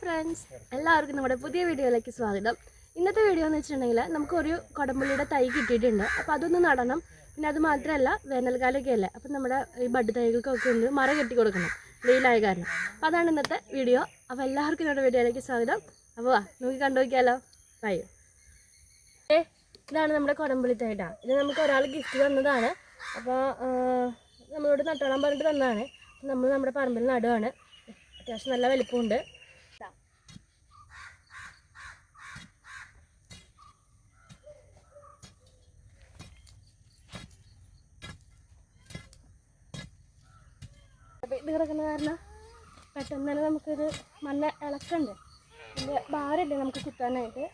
Friends എല്ലാവർക്കും നമ്മുടെ പുതിയ വീഡിയോയിലേക്ക് സ്വാഗതം. ഇന്നത്തെ വീഡിയോ എന്ന് വെച്ചിട്ടുണ്ടെങ്കിൽ നമുക്കൊരു കൊടമ്പുള്ളിയുടെ തൈ കിട്ടിയിട്ടുണ്ട്. അപ്പോൾ അതൊന്ന് നടണം. പിന്നെ അത് മാത്രമല്ല വേനൽക്കാലമൊക്കെ അല്ലേ? അപ്പം നമ്മുടെ ഈ ബഡ് തൈകൾക്കൊക്കെ ഒന്ന് മറ കെട്ടി കൊടുക്കണം. വെയിലായ കാരണം. അപ്പോൾ അതാണ് ഇന്നത്തെ വീഡിയോ. അപ്പോൾ എല്ലാവർക്കും നമ്മുടെ വീഡിയോയിലേക്ക് സ്വാഗതം. അപ്പോൾ വാ നോക്കി കണ്ടു നോക്കിയാലോ ബൈ ഏ ഇതാണ് നമ്മുടെ കൊടമ്പുള്ളി തൈട്ടാ ഇത് നമുക്ക് ഒരാൾ ഗിഫ്റ്റ് തന്നതാണ്. അപ്പോൾ നമ്മളോട് നട്ടോളാൻ പറഞ്ഞിട്ട് തന്നതാണ്. നമ്മൾ നമ്മുടെ പറമ്പിൽ നടുവാണ്. അത്യാവശ്യം നല്ല വലിപ്പമുണ്ട്. ഇത് കിടക്കുന്ന കാരണം പെട്ടെന്ന് തന്നെ നമുക്കൊരു നല്ല ഇളക്കണ്ട് അതിന്റെ ഭാരമില്ല നമുക്ക് കുത്താനായിട്ട്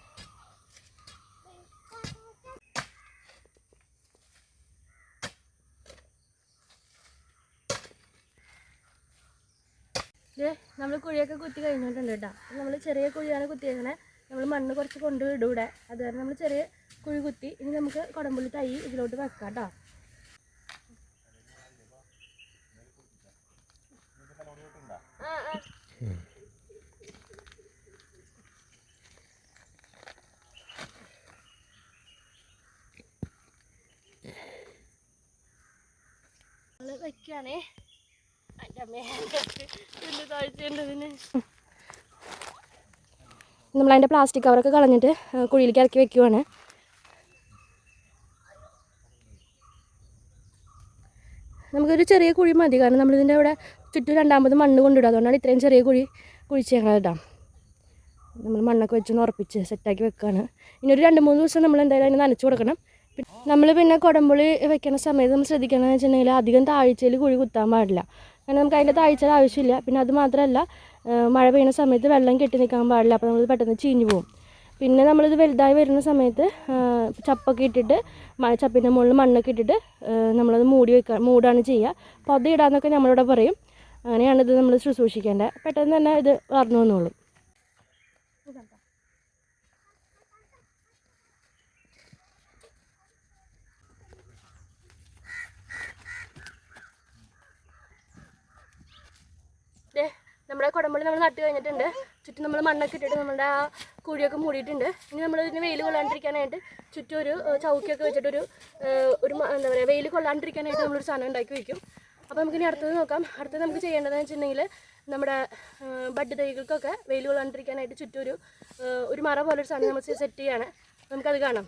ഇത് നമ്മൾ കുഴിയൊക്കെ കുത്തി കഴിഞ്ഞിട്ടുണ്ട് കേട്ടോ. നമ്മൾ ചെറിയ കുഴിയാണ് കുത്തിയേക്കണേ. നമ്മൾ മണ്ണ് കുറച്ച് കൊണ്ടുവിടും ഇവിടെ. അത് നമ്മൾ ചെറിയ കുഴി കുത്തി ഇനി നമുക്ക് കുടമ്പുള്ളി തൈ ഇതിലോട്ട് വെക്കാം കേട്ടോ ആ എന്ത് താഴ്ചയുണ്ടതിന് നമ്മളതിന്റെ പ്ലാസ്റ്റിക് കവറൊക്കെ കളഞ്ഞിട്ട് കുഴിയിലേക്ക് ഇറക്കി വെക്കുവാണ്. നമുക്കൊരു ചെറിയ കുഴി മതി കാരണം നമ്മളിതിന്റെ അവിടെ ചുറ്റും രണ്ടാമത് മണ്ണ് കൊണ്ടിടും അതുകൊണ്ടാണ് ഇത്രയും ചെറിയ കുഴി കുഴിച്ചേക്കണത് നമ്മൾ മണ്ണൊക്കെ വെച്ചൊന്ന് ഉറപ്പിച്ച് സെറ്റാക്കി വെക്കുകയാണ് ഇനി ഒരു രണ്ട് മൂന്ന് ദിവസം നമ്മൾ എന്തായാലും അതിന് നനച്ച് കൊടുക്കണം. നമ്മൾ പിന്നെ കുടമ്പുളി വെക്കുന്ന സമയത്ത് നമ്മൾ ശ്രദ്ധിക്കണമെന്ന് വെച്ചിട്ടുണ്ടെങ്കിൽ അധികം താഴ്ചയിൽ കുഴി കുത്താൻ പാടില്ല. കാരണം നമുക്ക് അതിന്റെ താഴ്ചയുടെ ആവശ്യമില്ല. പിന്നെ അത് മാത്രമല്ല മഴ പെയ്യുന്ന സമയത്ത് വെള്ളം കെട്ടി നിൽക്കാൻ പാടില്ല. അപ്പോൾ നമ്മൾ പെട്ടെന്ന് ചീഞ്ഞു പോകും പിന്നെ നമ്മളിത് വലുതായി വരുന്ന സമയത്ത് ചപ്പൊക്കെ ഇട്ടിട്ട് ചപ്പിന്റെ മുകളിൽ മണ്ണൊക്കെ ഇട്ടിട്ട് നമ്മളത് മൂടി വെക്കുക മൂടാണ് ചെയ്യുക. പൊത ഇടാന്നൊക്കെ നമ്മളിവിടെ പറയും. അങ്ങനെയാണ് ഇത് നമ്മൾ ശുശ്രൂഷിക്കേണ്ടത്. പെട്ടെന്ന് തന്നെ ഇത് വളർന്നു വന്നോളും. നമ്മുടെ കുടമ്പളി നമ്മൾ നട്ട് കഴിഞ്ഞിട്ടുണ്ട്. ചുറ്റും നമ്മൾ മണ്ണൊക്കെ ഇട്ടിട്ട് നമ്മളുടെ ആ കുഴിയൊക്കെ മൂടിയിട്ടുണ്ട്. ഇനി നമ്മൾ ഇതിന് വെയിൽ കൊള്ളാണ്ടിരിക്കാനായിട്ട് ചുറ്റും ഒരു ചൗക്കിയൊക്കെ വെച്ചിട്ടൊരു ഒരു എന്താ പറയുക വെയിൽ കൊള്ളാണ്ടിരിക്കാനായിട്ട് നമ്മളൊരു സാധനം ഉണ്ടാക്കി വയ്ക്കും. അപ്പോൾ നമുക്കിനി അടുത്തത് നോക്കാം. അടുത്തത് നമുക്ക് ചെയ്യേണ്ടതെന്ന് വെച്ചിട്ടുണ്ടെങ്കിൽ നമ്മുടെ ബഡ് തൈകൾക്കൊക്കെ വെയിൽ കൊള്ളാണ്ടിരിക്കാനായിട്ട് ചുറ്റും ഒരു മറ പോലെ ഒരു സാധനം നമ്മൾ സെറ്റ് ചെയ്യാണ്. നമുക്കത് കാണാം.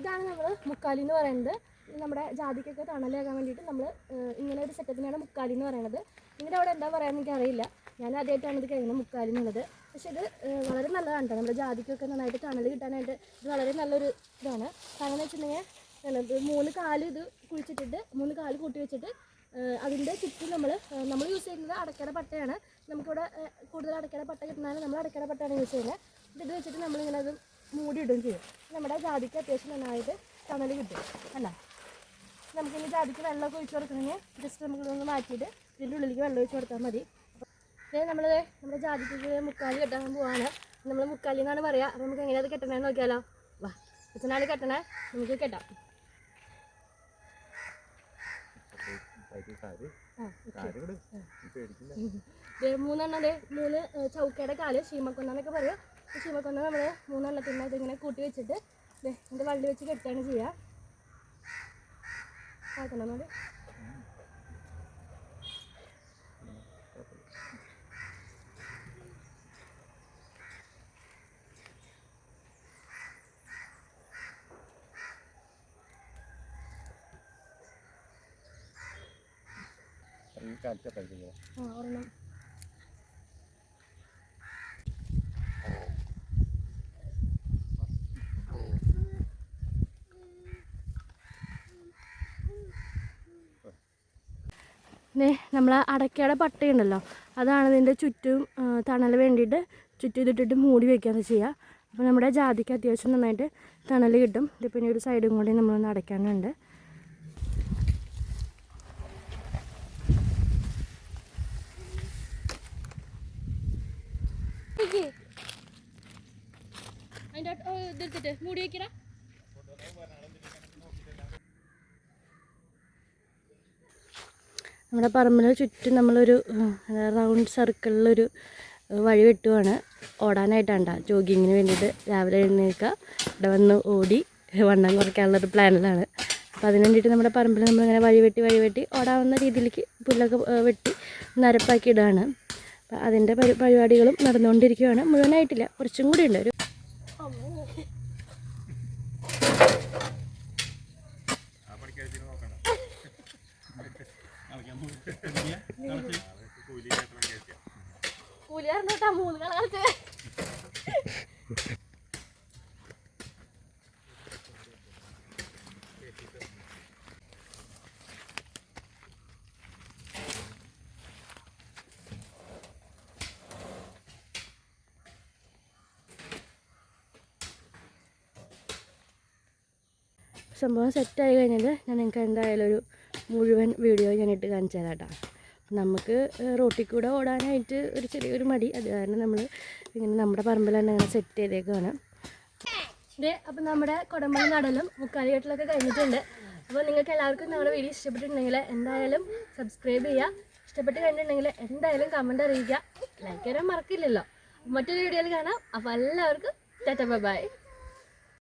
ഇതാണ് നമ്മൾ മുക്കാലി എന്ന് പറയുന്നത്. നമ്മുടെ ജാതിക്കൊക്കെ തണലാകാൻ വേണ്ടിയിട്ട് നമ്മൾ ഇങ്ങനെ ഒരു സെറ്റപ്പിനാണ് മുക്കാലി എന്ന് പറയുന്നത്. നിങ്ങളുടെ അവിടെ എന്താ പറയാന്ന് എനിക്കറിയില്ല ഞാൻ ആദ്യമായിട്ടാണ് ഇത് കഴിഞ്ഞ മുക്കാലിനുള്ളത് പക്ഷെ ഇത് വളരെ നല്ലതാണ് കേട്ടോ. നമ്മുടെ ജാതിക്കൊക്കെ നന്നായിട്ട് തണൽ കിട്ടാനായിട്ട് ഇത് വളരെ നല്ലൊരു ഇതാണ്. കാരണം എന്ന് വെച്ചിട്ടുണ്ടെങ്കിൽ മൂന്ന് കാൽ ഇത് കുഴിച്ചിട്ടിട്ട് മൂന്ന് കാൽ കൂട്ടി വെച്ചിട്ട് അതിന്റെ ചുറ്റും നമ്മൾ നമ്മൾ യൂസ് ചെയ്യുന്നത് അടക്കട പട്ടയാണ്. നമുക്കിവിടെ കൂടുതൽ അടക്കട പട്ട കിട്ടുന്നതാണ് നമ്മൾ അടക്കട പട്ടയാണ് യൂസ് ചെയ്യുന്നത്. ഇത് ഇത് വെച്ചിട്ട് നമ്മളിങ്ങനെ അത് മൂടിയിടുകയും ചെയ്യും. നമ്മുടെ ജാതിക്ക് അത്യാവശ്യം നന്നായിട്ട് തണൽ കിട്ടും. അല്ല? നമുക്കിനി ജാതിക്ക് വെള്ളമൊക്കെ ഒഴിച്ച് കൊടുക്കണമെങ്കിൽ ജസ്റ്റ് നമുക്ക് ഇതൊന്ന് മാറ്റിയിട്ട് ഇതിന്റെ ഉള്ളിലേക്ക് വെള്ളം ഒഴിച്ച് കൊടുത്താൽ മതി. അപ്പോൾ നമ്മൾ നമ്മുടെ ജാതിക്ക് മുക്കാലി കെട്ടാൻ പോവാണ്. നമ്മൾ മുക്കാലി എന്നാണ് പറയുക അപ്പോൾ നമുക്ക് എങ്ങനെയാണ് അത് കെട്ടണമെന്ന് നോക്കിയാലോ? വാ എത്രനാൾ കെട്ടണേ? നമുക്ക് കെട്ടാം. മൂന്നെണ്ണം മൂന്ന് ചൗക്കയുടെ കാൽ ശീമക്കൊന്നൊക്കെ പറയും. ശീമക്കൊന്ന നമ്മൾ മൂന്നെണ്ണത്തിന് ഇങ്ങനെ കൂട്ടി വെച്ചിട്ട് ഇതിന്റെ വള്ളി വെച്ച് കെട്ടുകയാണ് ചെയ്യുക ആക്കണം കഴിക്കുന്നത് ആ ഒരെണ്ണം. നമ്മൾ അടയ്ക്കയുടെ പട്ടയുണ്ടല്ലോ അതാണ് ഇതിന്റെ ചുറ്റും തണൽ വേണ്ടിയിട്ട് ചുറ്റും ഇതിട്ടിട്ട് മൂടി വയ്ക്കുകയാണ് ചെയ്യുക. അപ്പോൾ നമ്മുടെ ജാതിക്ക് അത്യാവശ്യം നന്നായിട്ട് തണൽ കിട്ടും. ഇതിപ്പോൾ ഇനി ഒരു സൈഡും കൂടി നമ്മളൊന്ന് അടയ്ക്കാനുണ്ട്. അതിന്റെ മൂടി വയ്ക്കടാ നമ്മുടെ പറമ്പിന് ചുറ്റും നമ്മളൊരു റൗണ്ട് സർക്കിളിലൊരു വഴി വെട്ടുവാണ്. ഓടാനായിട്ടാണ് ജോഗിങ്ങിന് വേണ്ടിയിട്ട് രാവിലെ എഴുന്നേൽക്കുക. ഇവിടെ വന്ന് ഓടി വണ്ണം കുറയ്ക്കാനുള്ളൊരു പ്ലാനിലാണ് അപ്പോൾ അതിന് വേണ്ടിയിട്ട് നമ്മുടെ പറമ്പിൽ നമ്മളിങ്ങനെ വഴി വെട്ടി വഴി വെട്ടി ഓടാവുന്ന രീതിയിലേക്ക് പുല്ലൊക്കെ വെട്ടി നിരപ്പാക്കി ഇടുകയാണ് അപ്പോൾ അതിന്റെ പരി പരിപാടികളും നടന്നുകൊണ്ടിരിക്കുകയാണ് മുഴുവനായിട്ടില്ല. കുറച്ചും കൂടി ഉണ്ട് ഒരു കൂലി പറഞ്ഞോട്ടാ മൂന്ന് കളത്ത് സംഭവം സെറ്റായി കഴിഞ്ഞാൽ ഞാൻ നിങ്ങൾക്ക് എന്തായാലും ഒരു മുഴുവൻ വീഡിയോ ഞാൻ ഇട്ട് കാണിച്ചു തരാം കേട്ടോ. നമുക്ക് റോട്ടിൽ കൂടെ ഓടാനായിട്ട് ഒരു ചെറിയൊരു മടി. അത് കാരണം നമ്മൾ ഇങ്ങനെ നമ്മുടെ പറമ്പിൽ തന്നെ അങ്ങനെ സെറ്റ് ചെയ്തേക്കാണ് അപ്പം നമ്മുടെ കുടമ്പളി നടലും മുക്കാലി കെട്ടിലൊക്കെ കഴിഞ്ഞിട്ടുണ്ട്. അപ്പോൾ നിങ്ങൾക്ക് എല്ലാവർക്കും നമ്മുടെ വീഡിയോ ഇഷ്ടപ്പെട്ടിട്ടുണ്ടെങ്കിൽ എന്തായാലും സബ്സ്ക്രൈബ് ചെയ്യുക. ഇഷ്ടപ്പെട്ട് കഴിഞ്ഞിട്ടുണ്ടെങ്കിൽ എന്തായാലും കമന്റ് അറിയിക്കുക. ലൈക്ക് ചെയ്യാൻ മറക്കില്ലല്ലോ. മറ്റൊരു വീഡിയോയിൽ കാണാം. അപ്പോൾ എല്ലാവർക്കും ടാറ്റ ബൈ